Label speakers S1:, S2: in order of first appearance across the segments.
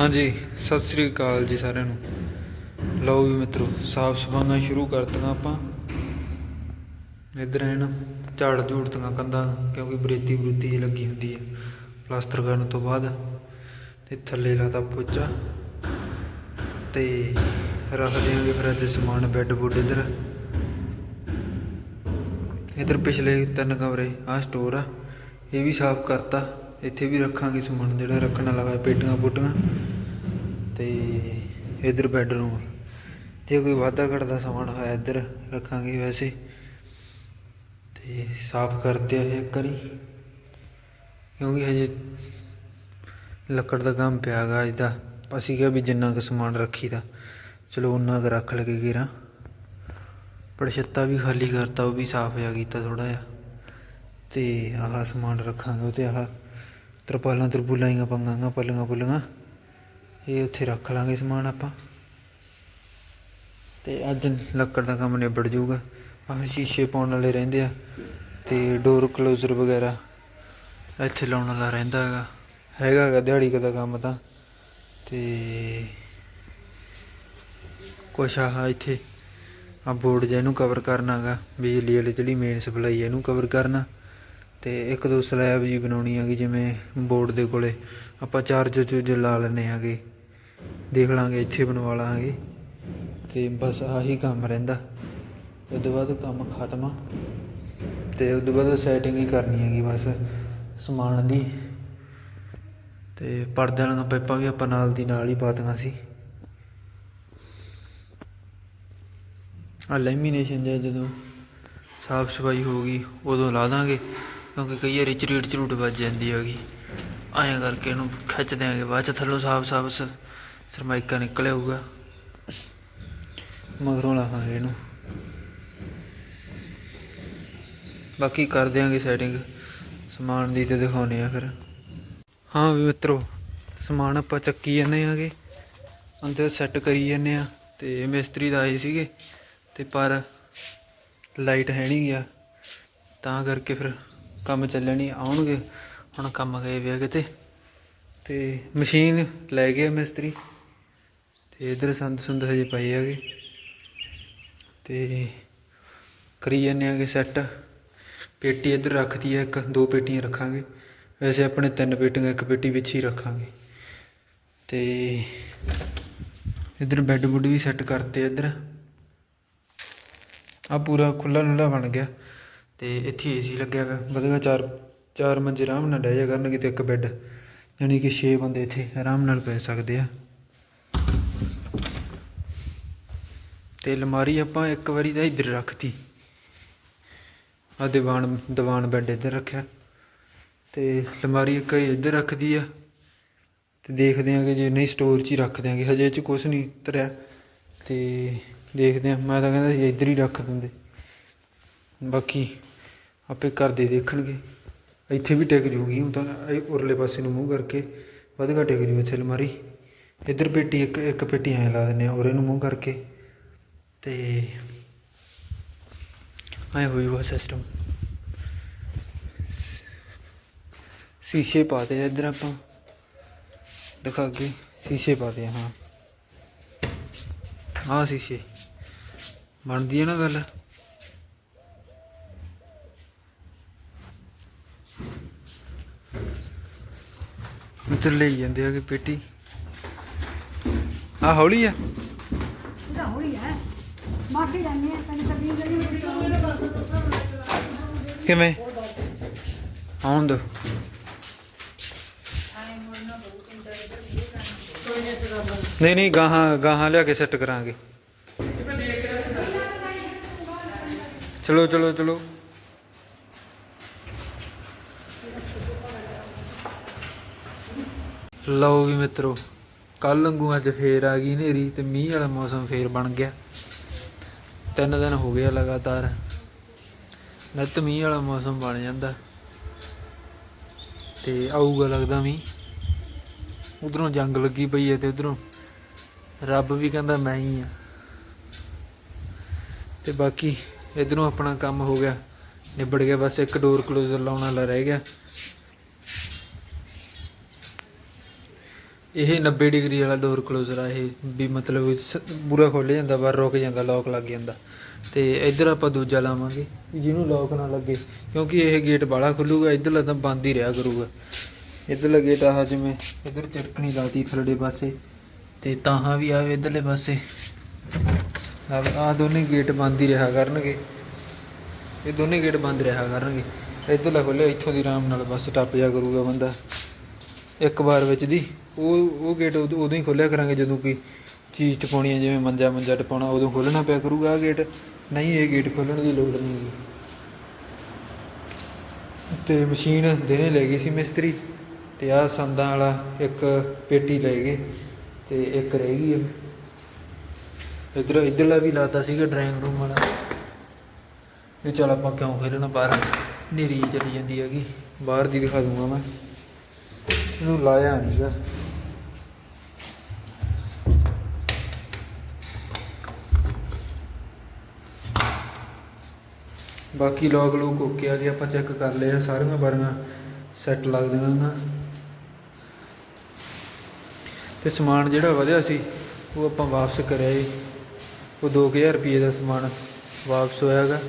S1: ਹਾਂਜੀ, ਸਤਿ ਸ੍ਰੀ ਅਕਾਲ ਜੀ ਸਾਰਿਆਂ ਨੂੰ। ਲਓ ਵੀ ਮਿੱਤਰੋ, ਸਾਫ਼ ਸਫਾਈਆਂ ਸ਼ੁਰੂ ਕਰਤੀਆਂ ਆਪਾਂ। ਇਧਰ ਐਨ ਝਾੜ ਝੂੜ ਝੂੜਤੀਆਂ ਕੰਧਾਂ, ਕਿਉਂਕਿ ਬਰੇਤੀ ਬਰੂਤੀ ਲੱਗੀ ਹੁੰਦੀ ਹੈ। ਪਲਾਸਟਰ ਕਰਨ ਤੋਂ ਬਾਅਦ ਤੇ ਥੱਲੇ ਲਾਤਾ ਪੋਚਾ। ਤੇ ਰੱਖ ਦੇਵਾਂਗੇ ਫਿਰ ਅੱਜ ਸਮਾਨ, ਬੈੱਡ ਬੁੱਡ ਇਧਰ। ਇਧਰ ਪਿਛਲੇ ਤਿੰਨ ਕਮਰੇ, ਆਹ ਸਟੋਰ ਆ। ਇਹ ਵੀ ਸਾਫ਼ ਕਰਤਾ। ਇੱਥੇ ਵੀ ਰੱਖਾਂਗੇ ਸਮਾਨ ਜਿਹੜਾ ਰੱਖਣ ਵਾਲਾ ਹੈ, ਪੇਟੀਆਂ ਪੁੱਟੀਆਂ। ਤੇ ਇਧਰ ਬੈੱਡਰੂਮ ਜੇ ਕੋਈ ਵਾਧਾ ਘਟਦਾ ਸਮਾਨ ਹੋਇਆ, ਇੱਧਰ ਰੱਖਾਂਗੇ ਵੈਸੇ। ਤੇ ਸਾਫ਼ ਕਰਤੇ ਆ ਇੱਕ ਵਾਰੀ। ਕਿਉਂਕਿ ਹਜੇ ਲੱਕੜ ਦਾ ਕੰਮ ਪਿਆ ਗਾ ਅੱਜ ਦਾ। ਅਸੀਂ ਕਿਹਾ ਵੀ ਜਿੰਨਾ ਕੁ ਸਮਾਨ ਰੱਖੀਦਾ, ਚਲੋ ਉਨਾ ਕੁ ਰੱਖ ਲਗੇ ਗੇਰਾ ਪੜਛੱਤਾ ਵੀ ਖਾਲੀ ਕਰਤਾ, ਉਹ ਵੀ ਸਾਫ਼ ਜਿਹਾ ਕੀਤਾ ਥੋੜਾ ਜਿਹਾ। ਤੇ ਆਹ ਸਮਾਨ ਰੱਖਾਂਗੇ, ਉਹ ਤੇ ਆਹ ਤਰਪਾਲਾਂ ਤਰਪੂਲਾਂ ਹੀ ਪੰਗਾਂਗਾ ਪੱਲੀਆਂ ਪੁੱਲੀਆਂ ਇਹ ਉੱਥੇ ਰੱਖ ਲਾਂਗੇ ਸਮਾਨ ਆਪਾਂ। ਤੇ ਅੱਜ ਲੱਕੜ ਦਾ ਕੰਮ ਨਿਬੜ ਜਾਊਗਾ। ਆਹ ਸ਼ੀਸ਼ੇ ਪਾਉਣ ਵਾਲੇ ਰਹਿੰਦੇ ਆ ਤੇ ਡੋਰ ਕਲੋਜ਼ਰ ਵਗੈਰਾ ਇੱਥੇ ਲਾਉਣ ਵਾਲਾ ਰਹਿੰਦਾ ਹੈਗਾ। ਹੈਗਾ ਹੈਗਾ ਦਿਹਾੜੀ ਦਾ ਕੰਮ ਤਾਂ। ਤੇ ਕੁਛ ਆਹ ਇੱਥੇ ਆ ਬੋਰਡ ਜਿਹਾ ਇਹਨੂੰ ਕਵਰ ਕਰਨਾ ਹੈਗਾ। ਬਿਜਲੀ ਵਾਲੀ ਜਿਹੜੀ ਮੇਨ ਸਪਲਾਈ ਇਹਨੂੰ ਕਵਰ ਕਰਨਾ। ਅਤੇ ਇੱਕ ਦੋ ਸਲੈਬ ਜਿਹੀ ਬਣਾਉਣੀ ਹੈਗੀ ਜਿਵੇਂ ਬੋਰਡ ਦੇ ਕੋਲ। ਆਪਾਂ ਚਾਰਜਰ ਚੂਰਜਰ ਲਾ ਲੈਂਦੇ ਹੈਗੇ। ਦੇਖ ਲਾਂਗੇ, ਇੱਥੇ ਬਣਵਾ ਲਾਂਗੇ। ਅਤੇ ਬਸ ਆਹੀ ਕੰਮ ਰਹਿੰਦਾ। ਉਸ ਤੋਂ ਬਾਅਦ ਕੰਮ ਖਤਮ। ਆ ਅਤੇ ਉਸ ਤੋਂ ਬਾਅਦ ਸੈਟਿੰਗ ਹੀ ਕਰਨੀ ਹੈਗੀ ਬਸ ਸਮਾਨ ਦੀ। ਅਤੇ ਪਰਦਿਆਂ ਵਾਲੀਆਂ ਪਾਈਪਾਂ ਵੀ ਆਪਾਂ ਨਾਲ ਦੀ ਨਾਲ ਹੀ ਪਾਤੀਆਂ ਸੀ। ਆ ਲੈਮੀਨੇਸ਼ਨ ਜਿਹਾ ਜਦੋਂ ਸਾਫ਼ ਸਫ਼ਾਈ ਹੋ ਗਈ, ਉਦੋਂ ਲਾ ਦਾਂਗੇ। ਕਿਉਂਕਿ ਕਈ ਵਾਰੀ ਚਰੀਟ ਚਰੂਟ ਵੱਜ ਜਾਂਦੀ ਹੈਗੀ। ਐਂ ਕਰਕੇ ਇਹਨੂੰ ਖਿੱਚ ਦਿਆਂਗੇ ਬਾਅਦ ਚ ਥੱਲੋਂ ਸਾਫ਼ ਸਾਫ਼ ਸਰਮਾਈਕਾ ਨਿਕਲ ਆਊਗਾ ਮਗਰੋਂ ਲਾਹਾਂਗੇ ਇਹਨੂੰ। ਬਾਕੀ ਕਰ ਦਿਆਂਗੇ ਸੈਟਿੰਗ ਸਮਾਨ ਦੀ ਤੇ ਦਿਖਾਉਨੇ ਆ ਫਿਰ। ਹਾਂ ਵੀ ਮਿੱਤਰੋ ਸਮਾਨ ਆਪਾਂ ਚੱਕੀ ਜਾਂਦੇ ਆਗੇ। ਅੰਦਰ ਸੈੱਟ ਕਰੀ ਜਾਂਦੇ ਆ ਤੇ ਮਿਸਤਰੀ ਦਾ ਆਏ ਸੀਗੇ ਤੇ ਪਰ ਲਾਈਟ ਹੈ ਨਹੀਂ ਗਿਆ। ਤਾਂ ਕਰਕੇ ਫਿਰ ਕੰਮ ਚੱਲਿਆ ਆਉਣਗੇ। ਹੁਣ ਕੰਮ ਗਏ ਵੇ ਕਿਤੇ। ਤੇ ਮਸ਼ੀਨ ਲੈ ਗਏ ਮਿਸਤਰੀ। ਤੇ ਇਧਰ ਸੰਦ ਸੁੰਦ ਹਜੇ ਪਏ ਹੈਗੇ। ਤੇ ਕਰੀ ਜਾਂਦੇ ਆਗੇ ਸੈੱਟ ਪੇਟੀ ਇੱਧਰ ਰੱਖਦੀ ਹੈ ਇੱਕ, ਦੋ ਪੇਟੀਆਂ ਰੱਖਾਂਗੇ। ਵੈਸੇ ਆਪਣੇ ਤਿੰਨ ਪੇਟੀਆਂ, ਇੱਕ ਪੇਟੀ ਵਿੱਚ ਹੀ ਰੱਖਾਂਗੇ। ਤੇ ਇੱਧਰ ਬੈੱਡ ਬੁੱਡ ਵੀ ਸੈੱਟ ਕਰਤੇ ਇੱਧਰ। ਆ ਪੂਰਾ ਖੁੱਲਾ ਲੁੱਲਾ ਬਣ ਗਿਆ। ਅਤੇ ਇੱਥੇ ਏਸੀ ਲੱਗਿਆ ਹੋਇਆ। ਵਧੀਆ ਚਾਰ ਚਾਰ ਮੰਜੇ ਆਰਾਮ ਨਾਲ ਡਹਿ ਜਾ ਕਰਨਗੇ ਤੇ ਇੱਕ ਬੈੱਡ। ਯਾਨੀ ਕਿ 6 ਬੰਦੇ ਇੱਥੇ ਆਰਾਮ ਨਾਲ ਪੈ ਸਕਦੇ ਆ। ਤੇ ਅਲਮਾਰੀ ਆਪਾਂ ਇੱਕ ਵਾਰੀ ਤਾਂ ਇੱਧਰ ਰੱਖਤੀ ਆ ਦੀਵਾਨ ਦੀਵਾਨ ਬੈੱਡ ਇੱਧਰ ਰੱਖਿਆ। ਤੇ ਅਲਮਾਰੀ ਇੱਕ ਵਾਰੀ ਇੱਧਰ ਰੱਖਦੀ ਆ। ਤੇ ਦੇਖਦੇ ਆਂਗੇ ਜੇ ਨਹੀਂ ਸਟੋਰ 'ਚ ਹੀ ਰੱਖ ਦਿਆਂਗੇ। ਹਜੇ ਇਹ 'ਚ ਕੁਝ ਨਹੀਂ ਧਰਿਆ ਤੇ ਦੇਖਦੇ ਆਂ ਮੈਂ ਤਾਂ ਕਹਿੰਦਾ ਸੀ ਇੱਧਰ ਹੀ ਰੱਖ ਦਿੰਦੇ। ਬਾਕੀ ਆਪੇ ਕਰਦੇ ਦੇਖਣਗੇ। ਇੱਥੇ ਵੀ ਟਿਕ ਜੂਗੀ ਹੁਣ ਤਾਂ ਇਹ ਉਰਲੇ ਪਾਸੇ ਨੂੰ ਮੂੰਹ ਕਰਕੇ ਵੱਧ ਘੱਟ ਟਿਕ ਜੂ ਇੱਥੇ ਅਲਮਾਰੀ ਇੱਧਰ ਪੇਟੀ, ਇੱਕ ਇੱਕ ਪੇਟੀ ਐਂ ਲਾ ਦਿੰਨੇ ਆ ਉਰੇ ਨੂੰ ਮੂੰਹ ਕਰਕੇ। ਤੇ ਐ ਹੋਈ ਵਾ ਸਿਸਟਮ ਸ਼ੀਸ਼ੇ ਪਾਤੇ ਇੱਧਰ ਆਪਾਂ। ਦਿਖਾ ਕੇ ਸ਼ੀਸ਼ੇ ਪਾਤੇ ਆ, ਹਾਂ। ਆਹ ਸ਼ੀਸ਼ੇ। ਬਣਦੀ ਹੈ ਨਾ ਗੱਲ? ਇੱਧਰ ਲਈ ਜਾਂਦੇ ਆ ਕਿ ਪੇਟੀ ਆ। ਹੌਲੀ ਆ।
S2: ਇਹਦਾ ਕਦੇ ਕਦੀ
S1: ਕਿਵੇਂ? ਆਉਣ ਦੋ। ਨਹੀਂ ਨਹੀਂ ਗਾਹਾਂ ਗਾਹਾਂ ਲਿਆ ਕੇ ਸੈੱਟ ਕਰਾਂਗੇ। ਚਲੋ ਚਲੋ ਚਲੋ। ਲਓ ਵੀ ਮਿੱਤਰੋ ਕੱਲ ਵਾਂਗੂ ਅੱਜ ਫੇਰ ਆ ਗਈ ਹਨੇਰੀ ਤੇ ਮੀਂਹ ਵਾਲਾ ਮੌਸਮ ਫੇਰ ਬਣ ਗਿਆ। ਤਿੰਨ ਦਿਨ ਹੋ ਗਏ ਆ ਲਗਾਤਾਰ। ਨਿੱਤ ਮੀਂਹ ਵਾਲਾ ਮੌਸਮ ਬਣ ਜਾਂਦਾ। ਤੇ ਆਊਗਾ ਲੱਗਦਾ ਮੀਂਹ। ਉਧਰੋਂ ਜੰਗ ਲੱਗੀ ਪਈ ਹੈ ਤੇ ਉਧਰੋਂ। ਰੱਬ ਵੀ ਕਹਿੰਦਾ, ਮੈਂ ਹੀ ਆ। ਤੇ ਬਾਕੀ ਇਧਰੋਂ ਆਪਣਾ ਕੰਮ ਹੋ ਗਿਆ। ਨਿਬੜ ਗਿਆ ਬਸ ਇੱਕ ਡੋਰ ਕਲੋਜ਼ਰ ਲਾਉਣ ਵਾਲਾ ਰਹਿ ਗਿਆ। ਇਹ 90 ਡਿਗਰੀ ਵਾਲਾ ਡੋਰ ਕਲੋਜ਼ਰ ਆ ਇਹ, ਵੀ ਮਤਲਬ ਸ- ਪੂਰਾ ਖੁੱਲ ਜਾਂਦਾ, ਬਾਹਰ ਰੁਕ ਜਾਂਦਾ ਲੋਕ ਲੱਗ ਜਾਂਦਾ। ਤੇ ਇੱਧਰ ਆਪਾਂ ਦੂਜਾ ਲਾਵਾਂਗੇ ਜਿਹਨੂੰ ਲੋਕ ਨਾ ਲੱਗੇ, ਕਿਉਂਕਿ ਇਹ ਗੇਟ ਬਾਹਲਾ ਖੁੱਲੂਗਾ, ਇੱਧਰਲਾ ਤਾਂ ਬੰਦ ਹੀ ਰਿਹਾ ਕਰੂਗਾ। ਇੱਧਰਲਾ ਗੇਟ ਆਹ ਜਿਵੇਂ ਇੱਧਰ ਚਰਕਣੀ ਲਾਤੀ ਥੱਲੜੇ ਪਾਸੇ, ਤੇ ਤਾਹਾਂ ਵੀ ਆਵੇ ਇੱਧਰਲੇ ਪਾਸੇ। ਆ ਆਹ ਦੋਨੇ ਗੇਟ ਬੰਦ ਹੀ ਰਿਹਾ ਕਰਨਗੇ। ਇਹ ਦੋਨੇ ਗੇਟ ਬੰਦ ਰਿਹਾ ਕਰਨਗੇ। ਇੱਧਰਲਾ ਖੋਲਿਆ ਇੱਥੋਂ ਦੀ ਆਰਾਮ ਨਾਲ ਬਸ ਟੱਪ ਜਾ ਕਰੂਗਾ ਬੰਦਾ। ਇੱਕ ਵਾਰ ਵਿੱਚ ਦੀ। ਉਹ ਉਹ ਗੇਟ ਉਦੋਂ ਉਦੋਂ ਹੀ ਖੋਲਿਆ ਕਰਾਂਗੇ ਜਦੋਂ ਕੋਈ ਚੀਜ਼ ਟਪਾਉਣੀ ਹੈ ਜਿਵੇਂ ਮੰਜਾ ਮੰਜਾ ਟਪਾਉਣਾ, ਉਦੋਂ ਖੋਲਣਾ ਪਿਆ ਕਰੂਗਾ ਆ ਗੇਟ ਨਹੀਂ, ਇਹ ਗੇਟ ਖੋਲਣ ਦੀ ਲੋੜ ਨਹੀਂ ਹੈਗੀ। ਤੇ ਮਸ਼ੀਨ ਦੇਣੇ ਲੈ ਗਈ ਸੀ ਮਿਸਤਰੀ ਤੇ ਆ ਸੰਦਾਂ ਵਾਲਾ ਇੱਕ ਪੇਟੀ ਲੈ ਗਏ ਤੇ ਇੱਕ ਰਹਿ ਗਈ ਹੈ ਇਧਰ, ਇਧਰਲਾ ਵੀ ਲਾਤਾ ਸੀਗਾ ਡਰਾਇੰਗ ਰੂਮ ਵਾਲਾ। ਇਹ ਚੱਲ ਆਪਾਂ ਕਿਉਂ ਖੇਲਣਾ? ਬਾਹਰ ਨੇਰੀ ਚਲੀ ਜਾਂਦੀ ਹੈਗੀ। ਬਾਹਰ ਦੀ ਦਿਖਾ ਦੂੰਗਾ ਮੈਂ। ਇਹਨੂੰ ਲਾਇਆ ਨਹੀਂਗਾ ਬਾਕੀ ਲੋਕ ਲੋਕ ਓਕੇ ਆ ਗਏ ਆਪਾਂ ਚੈੱਕ ਕਰ ਲਿਆ ਸਾਰੀਆਂ ਬਾਰੀਆਂ ਸੈੱਟ ਲੱਗਦੀਆਂ ਨਾ। ਤੇ ਸਮਾਨ ਜਿਹੜਾ ਵਧਿਆ ਸੀ, ਉਹ ਆਪਾਂ ਵਾਪਸ ਕਰਿਆ ਜੀ। ਉਹ 2000 ਰੁਪਏ ਦਾ ਸਮਾਨ ਵਾਪਸ ਹੋਇਆਗਾ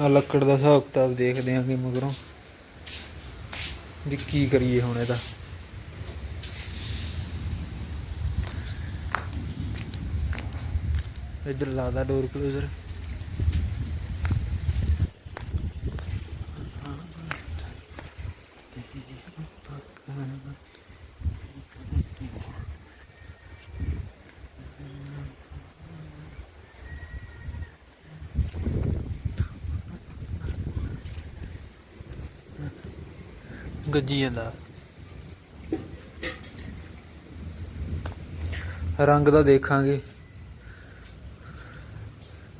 S1: ਆ ਲੱਕੜ ਦਾ ਹਿਸਾਬ ਕਿਤਾਬ ਦੇਖਦੇ ਆਂ ਕਿ ਮਗਰੋਂ, ਵੀ ਕੀ ਕਰੀਏ ਹੁਣ ਇਹਦਾ। ਇੱਧਰ ਲਾਦਾ ਡੋਰ ਕਲੋਜ਼ਰ ਗੱਜੀ ਜਾਂਦਾ। ਰੰਗ ਦਾ ਦੇਖਾਂਗੇ।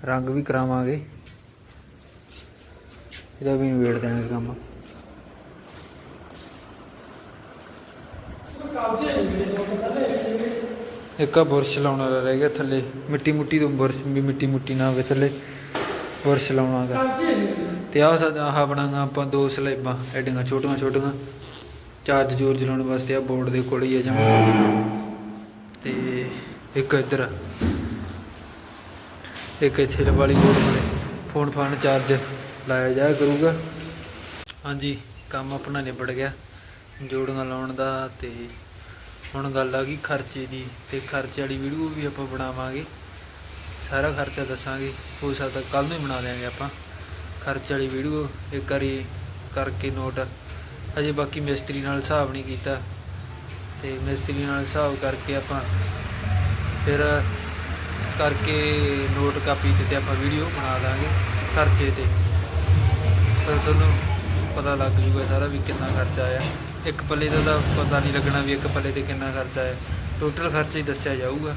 S1: ਰੰਗ ਵੀ ਕਰਾਵਾਂਗੇ। ਇਹਦਾ ਵੀ ਵੇਟ ਦੇਣਗੇ ਕੰਮ। ਇੱਕ ਆ ਬੁਰਸ਼ ਲਾਉਣ ਵਾਲਾ ਰਹਿ ਗਿਆ ਥੱਲੇ। ਮਿੱਟੀ ਮੁੱਟੀ ਤੋਂ ਬੁਰਸ਼ ਵੀ ਮਿੱਟੀ ਮੁੱਟੀ ਨਾ ਹੋਵੇ ਥੱਲੇ। ਬੁਰਸ਼ ਲਾਉਣਾ ਗਾ ਤੇ ਆਹ ਸਾਡਾ ਆਹ ਬਣਾਗਾ ਆਪਾਂ ਦੋ ਸਲੈਬਾਂ, ਐਡੀਆਂ ਛੋਟੀਆਂ ਛੋਟੀਆਂ। ਚਾਰਜ ਜੋਰ ਜਲਾਉਣ ਵਾਸਤੇ ਆ ਬੋਰਡ ਦੇ ਕੋਲ ਹੀ ਆ ਜਮਾ। ਤੇ ਇੱਕ ਇੱਧਰ ਇੱਕ ਇੱਥੇ ਵਾਲੀ ਬੋਰਡ ਵਾਲੇ ਫੋਨ ਫਾਨ ਚਾਰਜ ਲਾਇਆ ਜਾਇਆ ਕਰੂਗਾ। ਹਾਂਜੀ, ਕੰਮ ਆਪਣਾ ਨਿਬੜ ਗਿਆ। ਜੋੜੀਆਂ ਲਾਉਣ ਦਾ ਤੇ ਹੁਣ ਗੱਲ ਆ ਗਈ ਖਰਚੇ ਦੀ ਤੇ ਖਰਚੇ ਵਾਲੀ ਵੀਡੀਓ ਵੀ ਆਪਾਂ ਬਣਾਵਾਂਗੇ। ਸਾਰਾ ਖਰਚਾ ਦੱਸਾਂਗੇ। ਹੋ ਸਕਦਾ ਕੱਲ ਨੂੰ ਹੀ ਬਣਾ ਦਿਆਂਗੇ ਆਪਾਂ। ਖਰਚੇ ਵਾਲੀ ਵੀਡੀਓ ਇੱਕ ਵਾਰੀ ਕਰਕੇ ਨੋਟ। ਅਜੇ ਬਾਕੀ ਮਿਸਤਰੀ ਨਾਲ ਹਿਸਾਬ ਨਹੀਂ ਕੀਤਾ। ਤੇ ਮਿਸਤਰੀ ਨਾਲ ਹਿਸਾਬ ਕਰਕੇ ਆਪਾਂ ਫਿਰ ਕਰਕੇ ਨੋਟ ਕਾਪੀ ਤੇ ਤੇ ਆਪਾਂ ਵੀਡੀਓ ਬਣਾ ਦਾਂਗੇ ਖਰਚੇ ਤੇ। ਫਿਰ ਤੁਹਾਨੂੰ ਪਤਾ ਲੱਗ ਜੂਗਾ ਸਾਰਾ ਵੀ ਕਿੰਨਾ ਖਰਚਾ ਆਇਆ। ਇੱਕ ਪੱਲੇ ਦਾ ਤਾਂ ਪਤਾ ਨਹੀਂ ਲੱਗਣਾ ਵੀ ਇੱਕ ਪੱਲੇ ਤੇ ਕਿੰਨਾ ਖਰਚਾ ਆਇਆ। ਟੋਟਲ ਖਰਚਾ ਹੀ ਦੱਸਿਆ ਜਾਊਗਾ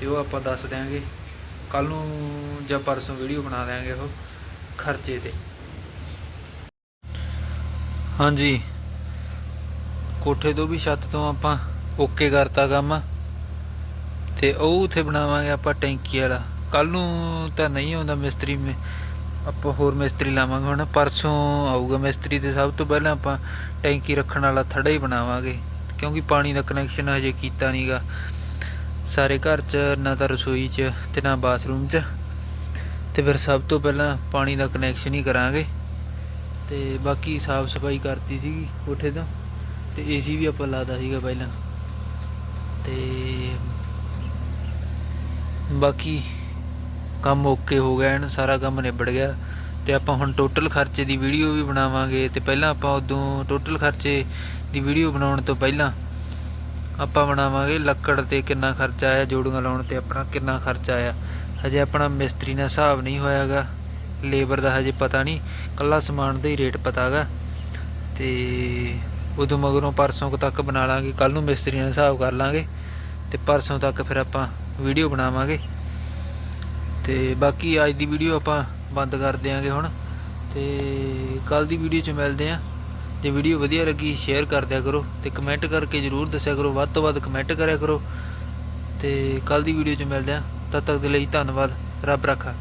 S1: ਤੇ ਉਹ ਆਪਾਂ ਦੱਸ ਦਿਆਂਗੇ। ਕੱਲ ਨੂੰ ਜਾਂ ਪਰਸੋਂ ਵੀਡੀਓ ਬਣਾ ਦਿਆਂਗੇ ਉਹ ਖਰਚੇ ਤੇ। ਹਾਂਜੀ। ਕੋਠੇ ਤੋਂ ਵੀ ਛੱਤ ਤੋਂ ਆਪਾਂ ਓਕੇ ਕਰਤਾ ਕੰਮ। ਤੇ ਉਹ ਉੱਥੇ ਬਣਾਵਾਂਗੇ ਆਪਾਂ ਟੈਂਕੀ ਵਾਲਾ। ਕੱਲ ਨੂੰ ਤਾਂ ਨਹੀਂ ਆਉਂਦਾ ਮਿਸਤਰੀ ਮੇ ਆਪਾਂ ਹੋਰ ਮਿਸਤਰੀ ਲਾਵਾਂਗੇ। ਹੁਣ ਪਰਸੋਂ ਆਊਗਾ ਮਿਸਤਰੀ ਤੇ ਸਭ ਤੋਂ ਪਹਿਲਾਂ ਆਪਾਂ ਟੈਂਕੀ ਰੱਖਣ ਵਾਲਾ ਥੜਾ ਹੀ ਬਣਾਵਾਂਗੇ। ਕਿਉਂਕਿ ਪਾਣੀ ਦਾ ਕਨੈਕਸ਼ਨ ਹਜੇ ਕੀਤਾ ਨਹੀਂਗਾ ਸਾਰੇ ਘਰ 'ਚ, ਨਾ ਤਾਂ ਰਸੋਈ 'ਚ ਤੇ ਨਾ ਬਾਥਰੂਮ 'ਚ। ਤੇ ਫਿਰ ਸਭ ਤੋਂ ਪਹਿਲਾਂ ਪਾਣੀ ਦਾ ਕਨੈਕਸ਼ਨ ਹੀ ਕਰਾਂਗੇ। ਤੇ ਬਾਕੀ ਸਾਫ਼ ਸਫ਼ਾਈ ਕਰਤੀ ਸੀਗੀ ਕੋਠੇ ਤੋਂ। ਤੇ ਏਸੀ ਵੀ ਆਪਾਂ ਲਾਦਾ ਸੀਗਾ ਪਹਿਲਾਂ। ਤੇ ਬਾਕੀ ਕੰਮ ਓਕੇ ਹੋ ਗਿਆ ਐਨ ਸਾਰਾ ਕੰਮ ਨਿਬੜ ਗਿਆ। ਤੇ ਆਪਾਂ ਹੁਣ ਟੋਟਲ ਖਰਚੇ ਦੀ ਵੀਡੀਓ ਵੀ ਬਣਾਵਾਂਗੇ। ਤੇ ਪਹਿਲਾਂ ਆਪਾਂ ਉਦੋਂ ਟੋਟਲ ਖਰਚੇ ਦੀ ਵੀਡੀਓ ਬਣਾਉਣ ਤੋਂ ਪਹਿਲਾਂ ਆਪਾਂ ਬਣਾਵਾਂਗੇ ਲੱਕੜ ਤੇ ਕਿੰਨਾ ਖਰਚਾ ਆਇਆ, ਜੋੜੀਆਂ ਲਾਉਣ ਤੇ ਆਪਣਾ ਕਿੰਨਾ ਖਰਚਾ ਆਇਆ। ਹਜੇ ਆਪਣਾ ਮਿਸਤਰੀ ਨਾਲ ਹਿਸਾਬ ਨਹੀਂ ਹੋਇਆਗਾ ਲੇਬਰ ਦਾ ਹਜੇ ਪਤਾ ਨਹੀਂ, ਕੱਲਾ ਸਮਾਨ ਦਾ ਹੀ ਰੇਟ ਪਤਾਗਾ ਤੇ ਉਦੋਂ ਮਗਰੋਂ ਪਰਸੋਂ ਤੱਕ ਬਣਾ ਲਾਂਗੇ ਕੱਲ ਨੂੰ ਮਿਸਤਰੀ ਨਾਲ ਹਿਸਾਬ ਕਰ ਲਾਂਗੇ। ਤੇ ਪਰਸੋਂ ਤੱਕ ਫਿਰ ਆਪਾਂ ਵੀਡੀਓ ਬਣਾਵਾਂਗੇ। ਤੇ ਬਾਕੀ ਅੱਜ ਦੀ ਵੀਡੀਓ ਆਪਾਂ ਬੰਦ ਕਰ ਦਿਆਂਗੇ ਹੁਣ। ਤੇ ਕੱਲ ਦੀ ਵੀਡੀਓ 'ਚ ਮਿਲਦੇ ਆਂ। ਜੇ ਵੀਡੀਓ ਵਧੀਆ ਲੱਗੀ ਸ਼ੇਅਰ ਕਰ ਦਿਆ ਕਰੋ ਤੇ ਕਮੈਂਟ ਕਰਕੇ ਜਰੂਰ ਦੱਸਿਆ ਕਰੋ। ਵੱਧ ਤੋਂ ਵੱਧ ਕਮੈਂਟ ਕਰਿਆ ਕਰੋ। ਤੇ ਕੱਲ ਦੀ ਵੀਡੀਓ 'ਚ ਮਿਲਦੇ ਆਂ। ਤਦ ਤੱਕ ਦੇ ਲਈ ਧੰਨਵਾਦ। ਰੱਬ ਰੱਖਾ।